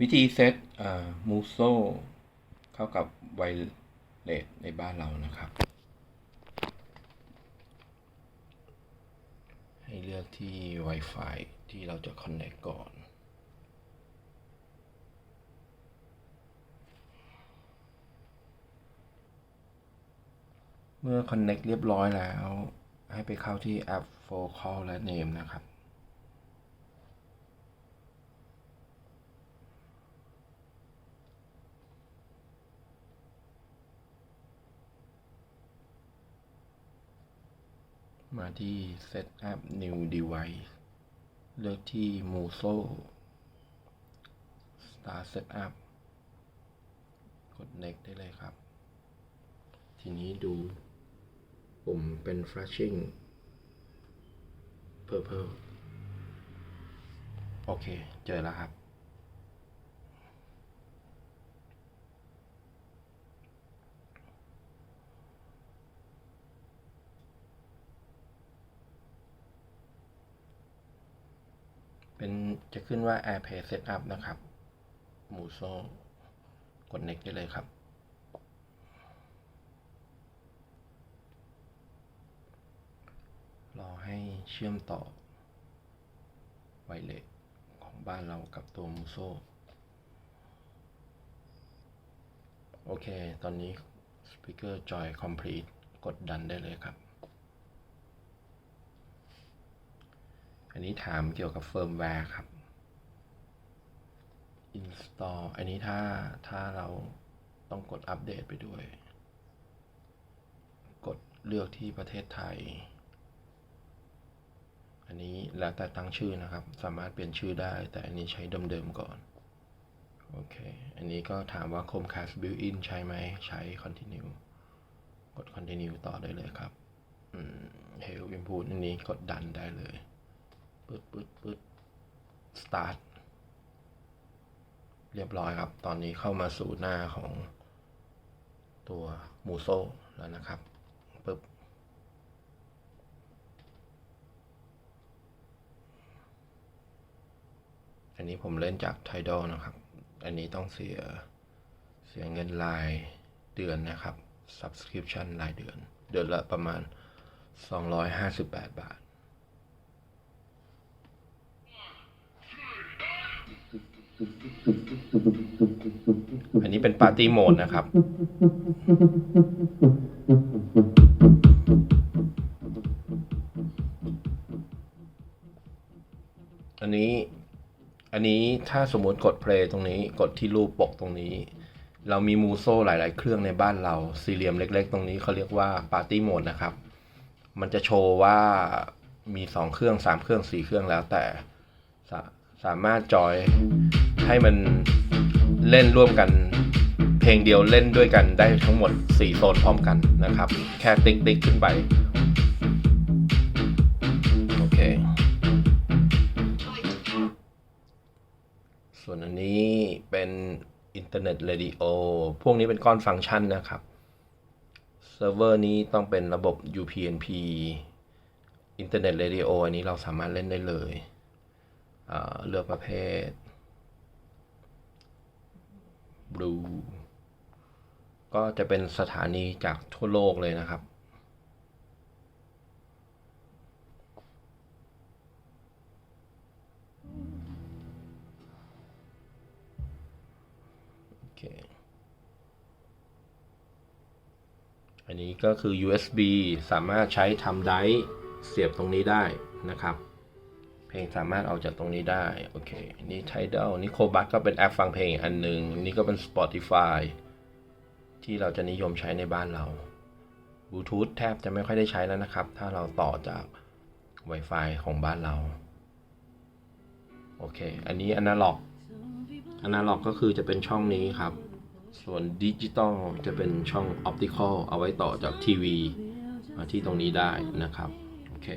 วิธีเซตมูโซเข้ากับไวเลสในบ้านเรานะครับ ให้เลือกที่ Wi-Fi ที่เราจะ Connect ก่อนเมื่อ Connect เรียบร้อยแล้ว ให้ไปเข้าที่แอป For Call และ Name นะครับ มาที่ Set Up New Device เลือกที่ Muso Start Setup กด Next ได้เลยครับ ทีนี้ดูปุ่มเป็น flashing purple โอเค เจอแล้วครับ เป็นจะขึ้นว่า AirPlay Setup นะครับมูโซกด Next ได้เลยครับ รอให้เชื่อมต่อไวเลสของบ้านเรากับตัวมูโซโอเค ตอนนี้ Speaker Joy Complete กดดันได้เลยครับ อันนี้ถามเกี่ยวกับเฟิร์มแวร์ครับ install อันนี้ถ้าถ้าเราต้องกดอัปเดตไปด้วย กดเลือกที่ประเทศไทย อันนี้แล้วแต่ตั้งชื่อนะครับ สามารถเปลี่ยนชื่อได้ แต่อันนี้ใช้เดิมๆก่อน โอเค อันนี้ก็ถามว่า Chromecast built-in ใช้ไหม ใช้ continue กด continue ต่อได้เลยครับอืม help input อันนี้กดดันได้เลย ปึ๊ดปึ๊ดปึ๊ด start เรียบร้อยครับ ตอนนี้เข้ามาสู่หน้าของตัวมูโซแล้วนะครับปึ๊บอันนี้ผมเล่นจาก Tidal นะครับ อันนี้ต้องเสียเสียเงินรายเดือนนะครับ subscription รายเดือน เดือนละประมาณ 258 บาท อันนี้เป็นปาร์ตี้โหมดนะครับ อันนี้ อันนี้ถ้าสมมติกด play ตรงนี้ กดที่รูปปกตรงนี้ เรามีมูโซหลาย ๆ เครื่องในบ้านเรา สี่เหลี่ยมเล็ก ๆ ตรงนี้เขาเรียกว่าปาร์ตี้โหมดนะครับ มันจะโชว์ว่ามีสองเครื่องสามเครื่องสี่เครื่องแล้วแต่สาสามารถจอย ให้มันเล่นร่วมกัน เพลงเดียวเล่นด้วยกันได้ทั้งหมด 4 โซนพร้อมกันนะครับ แค่ติ๊กติ๊กขึ้นไป โอเค ส่วนอันนี้เป็นอินเทอร์เน็ตเรดิโอพวกนี้เป็นก้อนฟังก์ชันนะครับ เซิร์ฟเวอร์นี้ต้องเป็นระบบ UPnP อินเทอร์เน็ตเรดิโออันนี้เราสามารถเล่นได้เลยเเลือกประเภท Blue ก็จะเป็นสถานีจากทั่วโลกเลยนะครับ อันนี้ก็คือ USB สามารถใช้ทำไดร์เสียบตรงนี้ได้นะครับ ลงสามารถออกจากตรงนี้ได้โอเคนี่ Tidal นี่ Kobat ก็เป็นแอปฟังเพลงอันหนึ่งนี่ก็เป็น Spotify ที่เราจะนิยมใช้ในบ้านเราบลูทูธแทบจะไม่ค่อยได้ใช้แล้วนะครับ ถ้าเราต่อจาก Wi-Fi ของบ้านเรา โอเค อันนี้อนาล็อกอนาล็อกก็คือจะเป็นช่องนี้ครับ ส่วนดิจิตอลจะเป็นช่องออปติคอลเอาไว้ต่อจากทีวีมาที่ตรงนี้ได้นะครับ โอเค